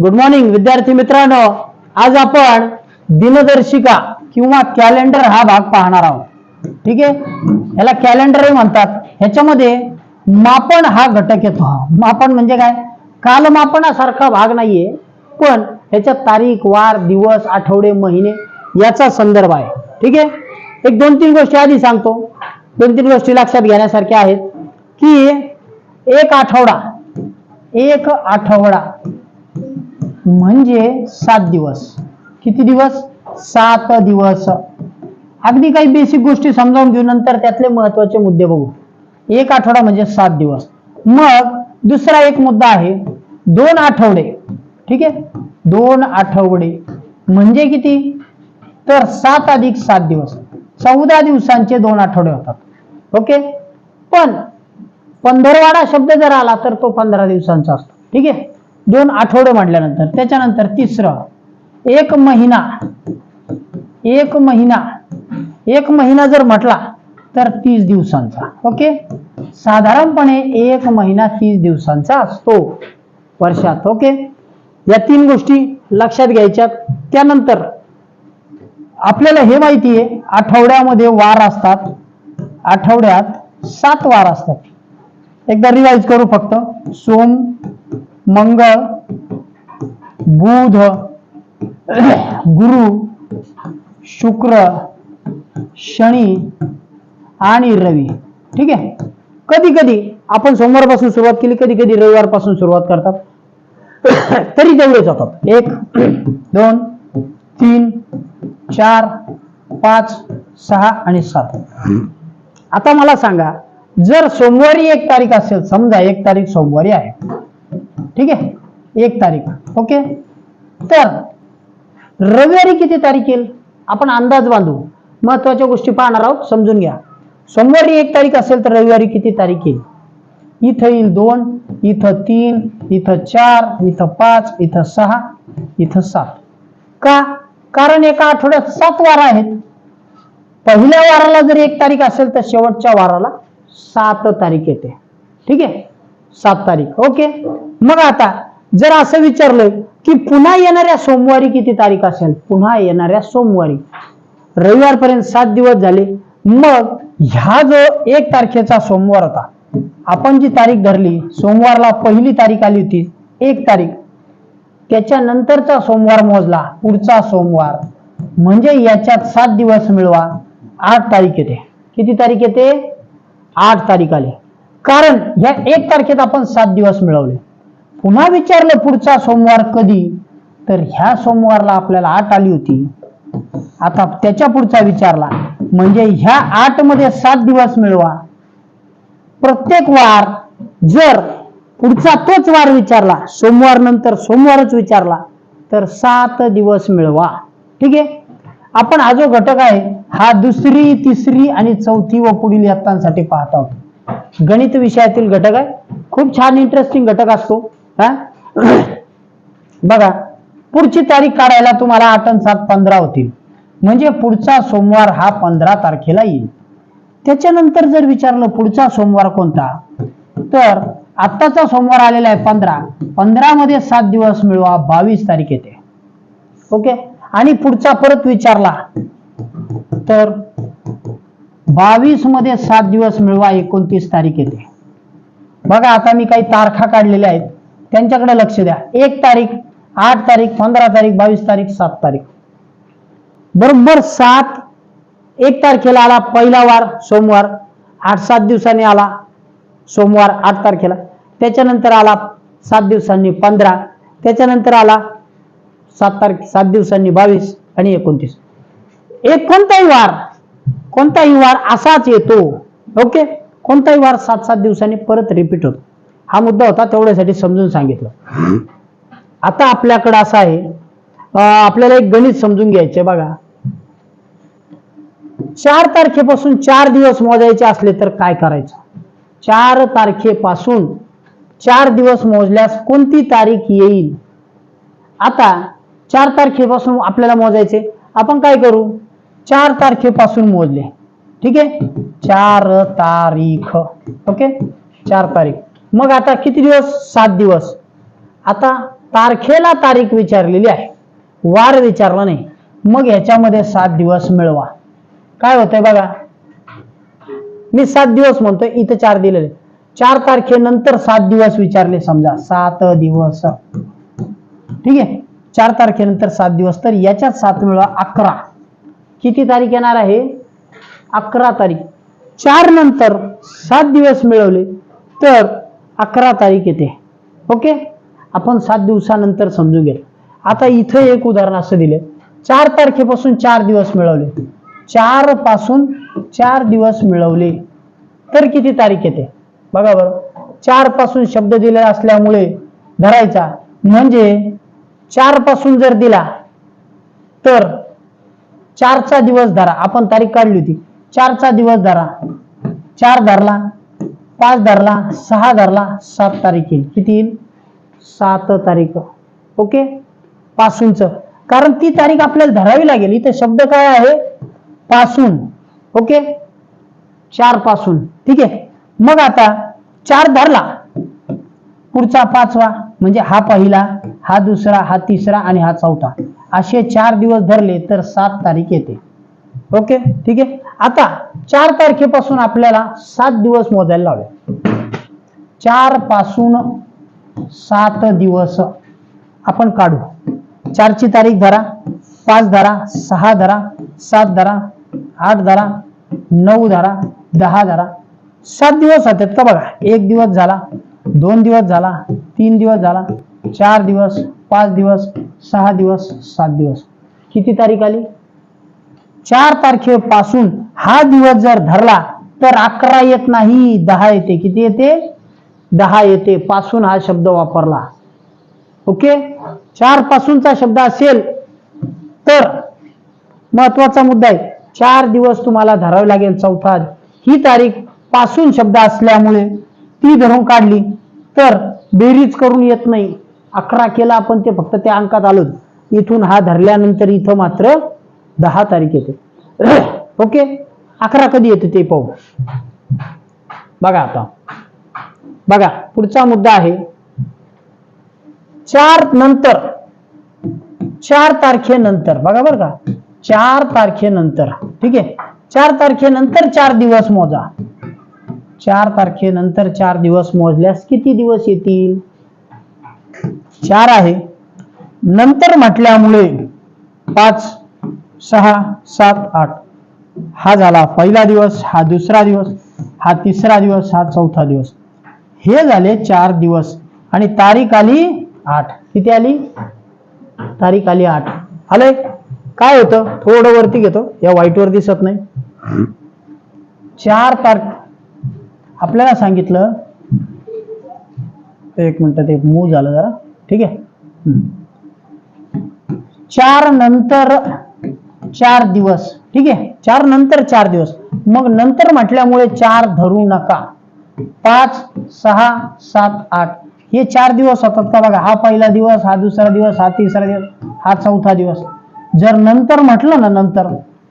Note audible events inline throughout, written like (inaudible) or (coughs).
Good morning विद्यार्थी मित्रांनो. आज आपण दिनदर्शिका किंवा कॅलेंडर हा भाग पाहणार आहोत. ठीक आहे? याला कॅलेंडरही म्हणतात. ह्याच्यामध्ये मापन हा घटक येतो मापन म्हणजे काय? कालमापनासारखा भाग नाहीये पण ह्याच्यात तारीख वार दिवस आठवडे महिने याचा संदर्भ आहे. ठीक आहे? एक दोन तीन गोष्टी आधी सांगतो. दोन तीन गोष्टी लक्षात घेण्यासारख्या आहेत की एक आठवडा एक आठवडा म्हणजे सात दिवस. किती दिवस? सात दिवस. अगदी काही बेसिक गोष्टी समजावून घेऊ नंतर त्यातले महत्त्वाचे मुद्दे बघू. एक आठवडा म्हणजे सात दिवस. मग दुसरा एक मुद्दा आहे दोन आठवडे. ठीक आहे? दोन आठवडे. म्हणजे किती? तर सात अधिक सात दिवस. चौदा दिवसांचे दोन आठवडे होतात. ओके? पण पंधरवाडा शब्द जर आला तर तो पंधरा दिवसांचा असतो. ठीक आहे? दोन आठवडे म्हटल्यानंतर त्याच्यानंतर तिसरं एक महिना एक महिना एक महिना जर म्हटला तर तीस दिवसांचा ओके? साधारणपणे एक महिना तीस दिवसांचा असतो वर्षात ओके? या तीन गोष्टी लक्षात घ्यायच्या त्यानंतर आपल्याला हे माहिती आहे आठवड्यामध्ये वार असतात. आठवड्यात सात वार असतात. एकदा रिवाईज करू फक्त. सोम मंगळ बुध गुरु शुक्र शनी आणि रवी. ठीक आहे? कधी कधी आपण सोमवारपासून सुरुवात केली कधी कधी रविवारपासून सुरुवात करतात. (coughs) तरी तेवढेच होतात एक दोन तीन चार पाच सहा आणि सात. आता मला सांगा जर सोमवारी एक तारीख असेल समजा एक तारीख सोमवारी आहे ठीक आहे? एक तारीख. ओके तर रविवारी किती तारीख येईल? आपण अंदाज बांधू. महत्त्वाच्या गोष्टी पाहणार आहोत समजून घ्या. सोमवारी एक तारीख असेल तर रविवारी किती तारीख येईल? इथं येईल दोन इथं तीन इथं चार इथं पाच इथं सहा इथं सात. का? कारण एका आठवड्यात सात वार आहेत. पहिल्या वाराला जर एक तारीख असेल तर शेवटच्या वाराला सात तारीख येते. ठीक आहे? सात तारीख ओके? मग आता जर असं विचारलं की पुन्हा येणाऱ्या सोमवारी किती तारीख असेल? पुन्हा येणाऱ्या सोमवारी. रविवारपर्यंत सात दिवस झाले. मग ह्या जो एक तारखेचा सोमवार होता आपण जी तारीख धरली सोमवारला पहिली तारीख आली होती एक तारीख त्याच्यानंतरचा सोमवार मोजला पुढचा सोमवार. म्हणजे याच्यात सात दिवस मिळवा आठ तारीख येते. किती तारीख येते? आठ तारीख आली. कारण ह्या एक तारखेत आपण सात दिवस मिळवले. पुन्हा विचारलं पुढचा सोमवार कधी? तर ह्या सोमवारला आपल्याला आठ आली होती. आता त्याच्या पुढचा विचारला. म्हणजे ह्या आठमध्ये सात दिवस मिळवा. प्रत्येक वार जर पुढचा तोच वार विचारला सोमवार नंतर सोमवारच विचारला तर सात दिवस मिळवा. ठीक आहे? आपण हा जो घटक आहे हा दुसरी तिसरी आणि चौथी व पुढील इयत्तांसाठी पाहत आहोत. गणित विषयातील घटक आहे. खूप छान इंटरेस्टिंग घटक असतो. हा? (clears throat) बघा पुढची तारीख काढायला तुम्हाला आठ आणि सात पंधरा होतील. म्हणजे पुढचा सोमवार हा पंधरा तारखेला येईल. त्याच्यानंतर जर विचारलं पुढचा सोमवार कोणता? तर आत्ताचा सोमवार आलेला आहे पंधरा. पंधरा मध्ये सात दिवस मिळवा बावीस तारीख येते. ओके? आणि पुढचा परत विचारला तर बावीसमध्ये सात दिवस मिळवा एकोणतीस तारीख येते. बघा आता मी काही तारखा काढलेल्या आहेत. त्यांच्याकडे लक्ष द्या. एक तारीख आठ तारीख पंधरा तारीख बावीस तारीख सात तारीख. बरोबर सात एक तारखेला आला पहिला वार सोमवार. आठ सात दिवसांनी आला सोमवार आठ तारखेला. त्याच्यानंतर आला सात दिवसांनी पंधरा. त्याच्यानंतर आला सात तारखे सात दिवसांनी बावीस आणि एकोणतीस. एक कोणताही वार कोणताही वार असाच येतो. ओके? कोणताही वार सात सात दिवसांनी परत रिपीट होतो. हा मुद्दा होता तेवढ्यासाठी समजून सांगितलं. आता आपल्याकडं असं आहे आपल्याला एक गणित समजून घ्यायचे बघा. चार तारखेपासून चार दिवस मोजायचे असले तर काय करायचं? चार तारखेपासून चार दिवस मोजल्यास कोणती तारीख येईल? आता चार तारखेपासून आपल्याला मोजायचे आपण काय करू? चार तारखेपासून मोजले. ठीक आहे? चार तारीख. ओके? चार तारीख. मग आता किती दिवस? सात दिवस. आता तारखेला तारीख विचारलेली आहे. वार विचारला नाही. मग ह्याच्यामध्ये सात दिवस मिळवा. काय होतंय बघा? मी सात दिवस म्हणतोय इथं चार दिलेले. चार तारखेनंतर सात दिवस विचारले समजा. सात दिवस. ठीक आहे? चार तारखेनंतर सात दिवस तर याच्यात सात मिळवा अकरा. किती तारीख येणार आहे? अकरा तारीख. चार नंतर सात दिवस मिळवले तर अकरा तारीख येते. ओके? आपण सात दिवसानंतर समजून घ्या. आता इथं एक उदाहरण असं दिलं चार तारखेपासून चार दिवस मिळवले. चारपासून चार दिवस मिळवले. तर किती तारीख येते? बघा बरं. चारपासून शब्द दिला असल्यामुळे धरायचा. म्हणजे चारपासून जर दिला तर चारचा दिवस धरा. आपण तारीख काढली होती. चारचा दिवस धरा. चार धरला पाच धरला सहा धरला सात तारीख येईल. किती येईल? सात तारीख. ओके? पासूनच. कारण ती तारीख आपल्याला धरावी लागेल. इथे शब्द काय आहे? पासून. ओके? चारपासून. ठीक आहे? मग आता चार धरला. पुढचा पाचवा म्हणजे हा पहिला हा दुसरा हा तिसरा आणि हा चौथा. असे चार दिवस धरले तर सात तारीख येते. ओके? ठीक आहे? आता चार तारखेपासून आपल्याला सात दिवस मोजायला लावले. चारपासून सात दिवस आपण काढू. चारची तारीख धरा पाच धरा सहा धरा सात धरा आठ धरा नऊ धरा दहा धरा. सात दिवस होतात का बघा? एक दिवस झाला दोन दिवस झाला तीन दिवस झाला चार दिवस पाच दिवस सहा दिवस सात दिवस. किती तारीख आली? चार तारखेपासून हा दिवस जर धरला तर अकरा येत नाही दहा येते. किती येते? दहा येते. पासून हा शब्द वापरला. ओके? चार पासूनचा शब्द असेल तर महत्त्वाचा मुद्दा आहे. चार दिवस तुम्हाला धरावे लागेल चौथा. ही तारीखपासून शब्द असल्यामुळे ती धरून काढली तर बेरीज करून येत नाही. अकरा केला आपण ते फक्त त्या अंकात आलो इथून हा धरल्यानंतर इथं मात्र दहा तारीख येते. (clears throat) ओके? अकरा कधी येते ते पाहू. बघा आता. बघा पुढचा मुद्दा आहे. चार नंतर चार तारखेनंतर बघा बरं का. चार तारखेनंतर ठीक आहे? चार तारखेनंतर चार दिवस मोजा. चार तारखेनंतर चार दिवस मोजल्यास किती दिवस येतील? चार आहे. नंतर म्हटल्यामुळे पाच सहा सात आठ. हा झाला पहिला दिवस हा दुसरा दिवस हा तिसरा दिवस हा चौथा दिवस. हे झाले चार दिवस. आणि तारीख आली आठ. किती आली? तारीख आली आठ. आलंय? काय होतं? थोडं वरती घेतो. या वाईटवर वर दिसत नाही. चार तारख आपल्याला सांगितलं. एक मिनिट ते मूव झालं जरा. ठीक आहे. चार नंतर चार दिवस ठीक आहे? चार नंतर चार दिवस. मग नंतर म्हटल्यामुळे चार धरू नका. पाच सहा सात आठ. हे चार दिवस होतात का बघा? हा पहिला दिवस हा दुसरा दिवस हा तिसरा दिवस हा चौथा दिवस. जर नंतर म्हटलं ना नंतर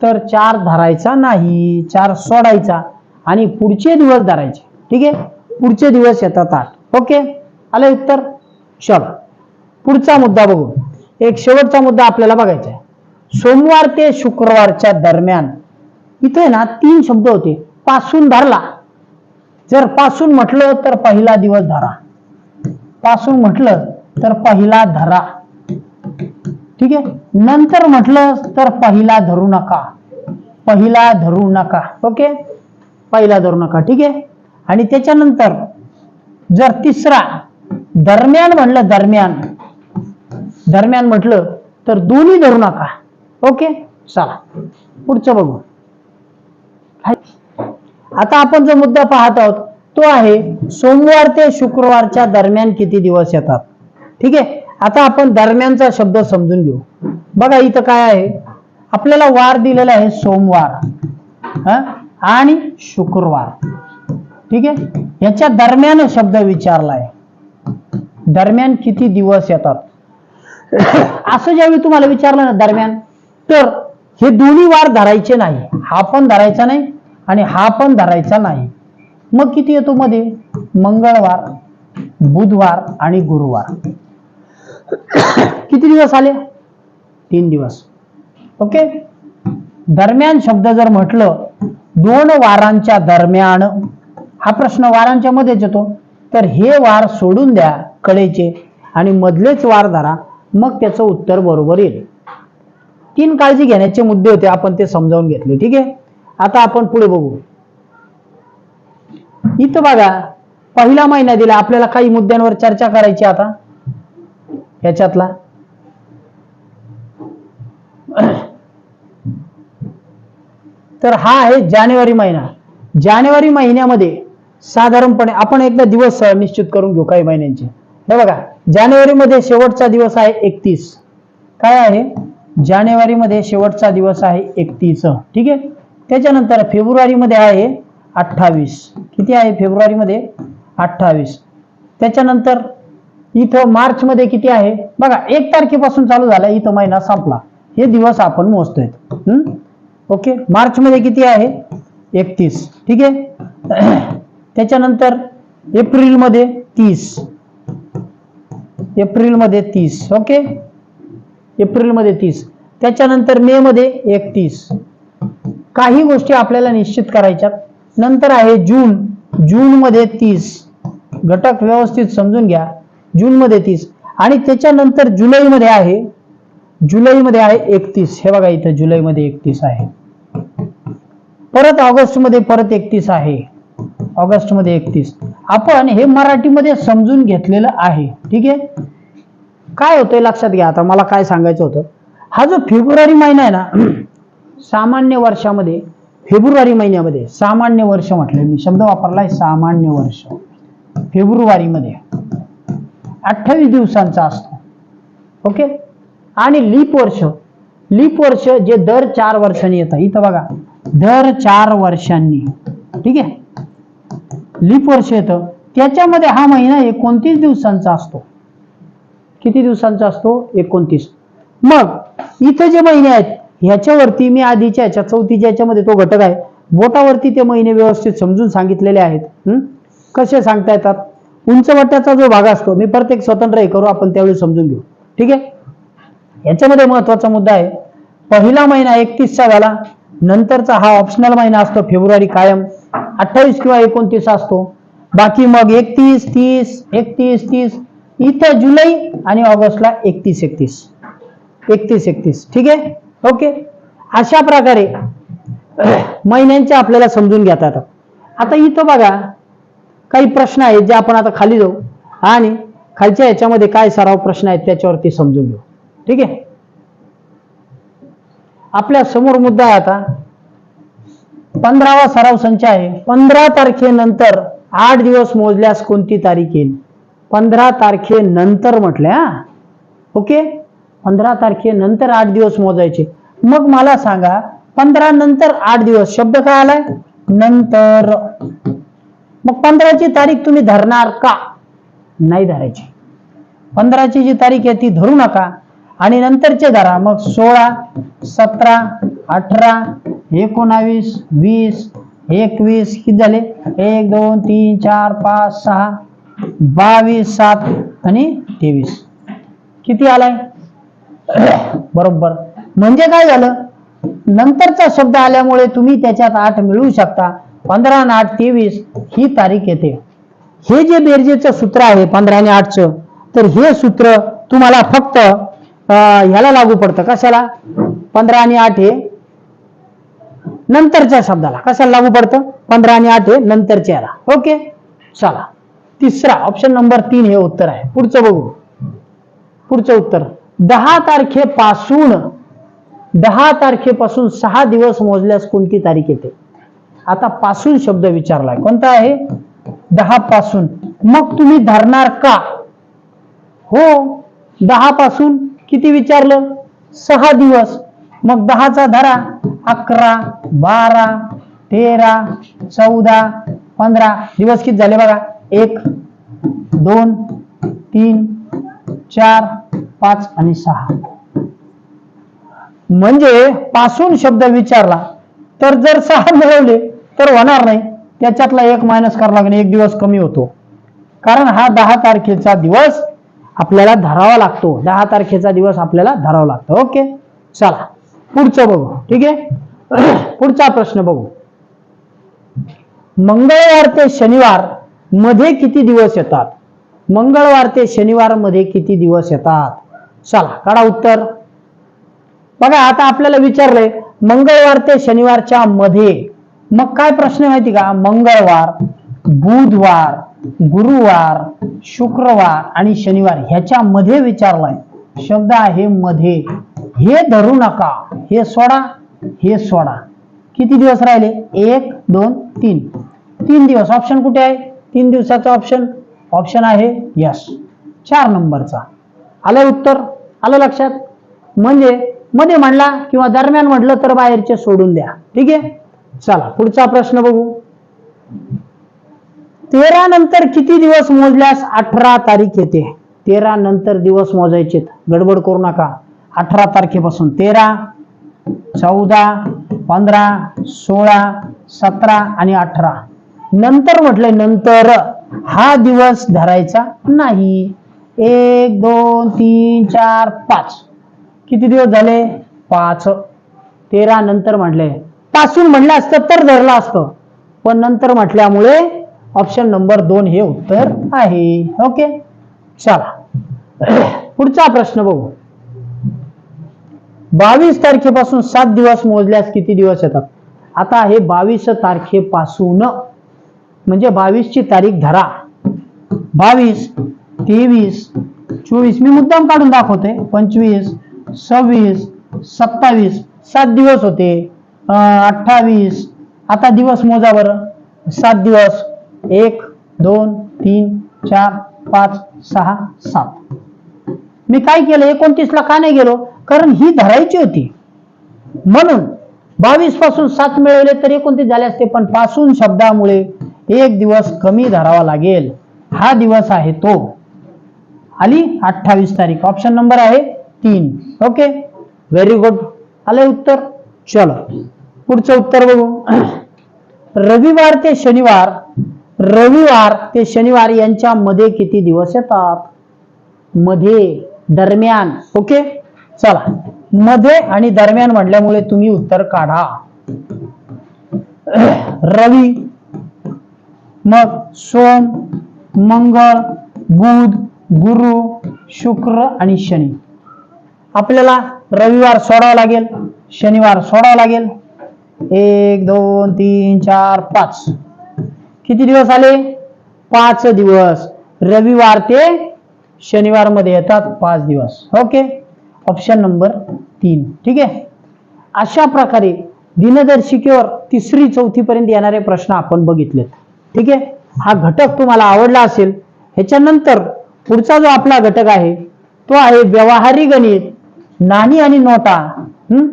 तर चार धरायचा नाही चार सोडायचा आणि पुढचे दिवस धरायचे. ठीक आहे? पुढचे दिवस येतात आठ. ओके? आलं उत्तर? चला पुढचा मुद्दा बघू. एक शेवटचा मुद्दा आपल्याला बघायचा आहे. सोमवार ते शुक्रवारच्या दरम्यान इथे ना तीन शब्द होते. पासून धरला. जर पासून म्हटलं तर पहिला दिवस धरा. पासून म्हटलं तर पहिला धरा. ठीक आहे? नंतर म्हटलं तर पहिला धरू नका. पहिला धरू नका. ओके? पहिला धरू नका. ठीक आहे? आणि त्याच्यानंतर जर तिसरा दरम्यान म्हणलं दरम्यान. दरम्यान म्हटलं तर दोन्ही धरू नका. ओके? चला. पुढचं बघू. आता आपण जो मुद्दा पाहत आहोत तो आहे सोमवार ते शुक्रवारच्या दरम्यान किती दिवस येतात? ठीक आहे? आता आपण दरम्यानचा शब्द समजून घेऊ. बघा इथं काय आहे? आपल्याला वार दिलेला आहे सोमवार हा? आणि शुक्रवार. ठीक आहे? याच्या दरम्यान शब्द विचारलाय. दरम्यान किती दिवस येतात? असं ज्यावेळी तुम्हाला विचारलं ना दरम्यान तर हे दोन्ही वार धरायचे नाही. हा पण धरायचा नाही आणि हा पण धरायचा नाही. मग किती येतो मध्ये? मंगळवार बुधवार आणि गुरुवार. किती दिवस आले? तीन दिवस. ओके? दरम्यान शब्द जर म्हटलं दोन वारांच्या दरम्यान हा प्रश्न वारांच्या मध्येच येतो. तर हे वार सोडून द्या. कळेचे. आणि मधलेच वार धरा मग त्याचं उत्तर बरोबर येईल. तीन काळजी घेण्याचे मुद्दे होते आपण ते समजावून घेतले ठीक आहे? आता आपण पुढे बघू. इथं बघा पहिला महिना दिला आपल्याला काही मुद्द्यांवर चर्चा करायची आता? याच्यातला. तर हा आहे जानेवारी महिना. जानेवारी महिन्यामध्ये साधारणपणे आपण एकदा दिवस निश्चित करून घेऊ काही महिन्यांचे. हे बघा जानेवारीमध्ये शेवटचा दिवस आहे एकतीस. काय आहे? जानेवारीमध्ये शेवटचा दिवस आहे एकतीस. ठीक आहे? त्याच्यानंतर फेब्रुवारीमध्ये आहे अठ्ठावीस. किती आहे फेब्रुवारीमध्ये? अठ्ठावीस. त्याच्यानंतर इथं मार्चमध्ये किती आहे? बघा एक तारखेपासून चालू झाला इथं महिना संपला. हे दिवस आपण मोजतोय. ओके? मार्चमध्ये किती आहे? एकतीस. ठीक आहे? (clears throat) त्याच्यानंतर एप्रिलमध्ये तीस. एप्रिलमध्ये तीस ओके? एप्रिलमध्ये तीस. त्याच्यानंतर मे मध्ये एकतीस. काही गोष्टी आपल्याला निश्चित करायच्या नंतर आहे जून. जून मध्ये तीस. घटक व्यवस्थित समजून घ्या. जूनमध्ये तीस. आणि त्याच्यानंतर जुलैमध्ये आहे जुलैमध्ये आहे एकतीस. हे बघा इथं जुलैमध्ये एकतीस आहे. परत ऑगस्टमध्ये परत एकतीस आहे. ऑगस्टमध्ये एकतीस. आपण हे मराठीमध्ये समजून घेतलेलं आहे. ठीक आहे? काय होतंय? लक्षात घ्या. आता मला काय सांगायचं होतं? हा जो फेब्रुवारी महिना आहे ना (clears throat) सामान्य वर्षामध्ये फेब्रुवारी महिन्यामध्ये सामान्य वर्ष म्हटलं मी शब्द वापरलाय सामान्य वर्ष. फेब्रुवारीमध्ये. अठ्ठावीस दिवसांचा असतो. ओके? आणि लीप वर्ष. लीप वर्ष जे दर चार वर्षांनी येतं. इथं बघा. दर चार वर्षांनी. ठीक आहे? लीप वर्ष येतं. त्याच्यामध्ये हा महिना एकोणतीस दिवसांचा असतो. किती दिवसांचा असतो? एकोणतीस. मग इथं जे महिने आहेत ह्याच्यावरती मी आधीच्या ह्याच्या चौथीच्या याच्यामध्ये तो घटक आहे. बोटावरती ते महिने व्यवस्थित समजून सांगितलेले आहेत. कसे सांगता येतात? उंचवट्याचा जो भाग असतो मी प्रत्येक स्वतंत्र हे करू आपण त्यावेळी समजून घेऊ. ठीक आहे? याच्यामध्ये महत्त्वाचा मुद्दा आहे. पहिला महिना एकतीसचा झाला. नंतरचा हा ऑप्शनल महिना असतो फेब्रुवारी कायम. अठ्ठावीस किंवा एकोणतीस असतो. बाकी मग एकतीस तीस एकतीस तीस इथं जुलै आणि ऑगस्टला एकतीस एकतीस. एकतीस एकतीस. ठीक आहे? ओके? अशा प्रकारे (clears throat) महिन्यांचे आपल्याला समजून घेतात आता इथं बघा काही प्रश्न आहेत जे आपण आता खाली जाऊ. आणि खालच्या याच्यामध्ये काय सराव प्रश्न आहेत त्याच्यावरती समजून घेऊ. ठीक आहे? आपल्यासमोर मुद्दा आहे आता. पंधरावा सराव संच आहे. पंधरा तारखेनंतर आठ दिवस मोजल्यास कोणती तारीख येईल? पंधरा तारखेनंतर म्हटले हा? ओके? पंधरा तारखेनंतर आठ दिवस मोजायचे. मग मला सांगा पंधरा नंतर आठ दिवस शब्द काय आलाय? नंतर. मग पंधराची तारीख तुम्ही धरणार का? नाही धरायची. पंधराची जी तारीख आहे ती धरू नका. आणि नंतरचे धरा. मग सोळा सतरा अठरा एकोणावीस वीस एकवीस किती झाले? एक दोन तीन चार पाच सहा बावीस सात आणि तेवीस. किती आलाय? (coughs) बरोबर. म्हणजे काय झालं? नंतरचा शब्द आल्यामुळे तुम्ही त्याच्यात आठ मिळवू शकता. पंधरा आणि आठ तेवीस ही तारीख येते. हे जे बेरजेचं सूत्र आहे पंधरा आणि आठचं तर हे सूत्र तुम्हाला फक्त ह्याला लागू पडतं. कशाला? पंधरा आणि आठ हे नंतरच्या शब्दाला. कशाला लागू पडतं? पंधरा आणि आठ हे नंतरच्या याला. ओके? चला. तिसरा ऑप्शन नंबर तीन हे उत्तर आहे. पुढचं बघू. पुढचं उत्तर. दहा तारखेपासून दहा तारखेपासून सहा दिवस मोजल्यास कोणती तारीख येते? आता पासून शब्द विचारलाय. कोणता आहे? दहा पासून. मग तुम्ही धरणार का? हो. दहा पासून किती विचारलं? सहा दिवस. मग दहाचा धरा अकरा बारा तेरा चौदा पंधरा दिवस किती झाले बघा? एक दोन तीन चार पाच आणि सहा. म्हणजे पासून शब्द विचारला तर जर सहा मिळवले तर होणार नाही. त्याच्यातला एक मायनस करावा लागणे एक दिवस कमी होतो. कारण हा दहा तारखेचा दिवस आपल्याला धरावा लागतो. दहा तारखेचा दिवस आपल्याला धरावा लागतो. ओके? चला. पुढचं बघू. ठीक आहे? (clears throat) पुढचा प्रश्न बघू. मंगळवार ते शनिवारमध्ये किती दिवस येतात? मंगळवार ते शनिवारमध्ये किती दिवस येतात? चला काढा उत्तर. बघा आता आपल्याला विचारलंय मंगळवार ते शनिवारच्या मध्ये. मग काय प्रश्न माहिती का? मंगळवार बुधवार गुरुवार शुक्रवार आणि शनिवार ह्याच्या मध्ये विचारलाय. शब्द आहे मध्ये. हे धरू नका. हे सोडा हे सोडा. किती दिवस राहिले? एक दोन तीन. तीन दिवस. ऑप्शन कुठे आहे? तीन दिवसाचा ऑप्शन ऑप्शन आहे यस चार नंबरचा. आलं उत्तर? आलं लक्षात? म्हणजे मध्ये म्हणला किंवा दरम्यान म्हटलं तर बाहेरचे सोडून द्या. ठीक आहे? चला पुढचा प्रश्न बघू. तेरा नंतर किती दिवस मोजल्यास अठरा तारीख येते? तेरा नंतर दिवस मोजायचे गडबड करू नका. अठरा तारखेपासून तेरा चौदा पंधरा सोळा सतरा आणि अठरा. नंतर म्हटलंय नंतर हा दिवस धरायचा नाही. एक दोन तीन चार पाच. किती दिवस झाले? पाच. तेरा नंतर म्हटले पासून म्हटलं असतं तर धरलं असतं. पण नंतर म्हटल्यामुळे ऑप्शन नंबर दोन हे उत्तर आहे. ओके चला. पुढचा प्रश्न बघू. बावीस तारखेपासून सात दिवस मोजल्यास किती दिवस येतात? आता हे बावीस तारखेपासून म्हणजे बावीसची तारीख धरा. बावीस तेवीस चोवीस मी मुद्दाम काढून दाखवते. पंचवीस सव्वीस सत्तावीस सात दिवस होते. अठ्ठावीस आता दिवस मोजा बरं. सात दिवस एक दोन तीन चार पाच सहा सात. मी काय केलं? एकोणतीसला का नाही गेलो. कारण ही धरायची होती. म्हणून बावीसपासून सात मिळवले तर एकोणतीस झाले असते. पण पासून शब्दामुळे एक दिवस कमी धरावा लागेल. हा दिवस आहे तो. आली अठ्ठावीस तारीख. ऑप्शन नंबर आहे तीन. ओके व्हेरी गुड आले उत्तर? चलो. पुढचं उत्तर बघू. (clears throat) रविवार ते शनिवार. रविवार ते शनिवार यांच्या मध्ये किती दिवस येतात? मध्ये. दरम्यान. ओके चला. मध्ये आणि दरम्यान म्हटल्यामुळे तुम्ही उत्तर काढा. रवी मग सोम मंगळ बुध गुरु शुक्र आणि शनी. आपल्याला रविवार सोडावा लागेल शनिवार सोडावा लागेल. एक दोन तीन चार पाच. किती दिवस आले? पाच दिवस. रविवार ते शनिवारमध्ये येतात पाच दिवस. ओके ऑप्शन नंबर तीन. ठीक आहे? अशा प्रकारे दिनदर्शिकेवर तिसरी चौथी पर्यंत येणारे प्रश्न आपण बघितलेत. ठीक आहे? हा घटक तुम्हाला आवडला असेल ह्याच्यानंतर पुढचा जो आपला घटक आहे तो आहे व्यवहारी गणित नाणी आणि नोटा. हम्म?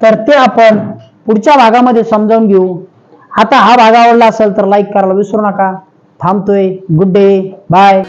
तर ते आपण पुढच्या भागामध्ये समजावून घेऊ. आता हा भाग आवडला असेल तर लाईक करायला विसरू नका. थांबतोय. Good day bye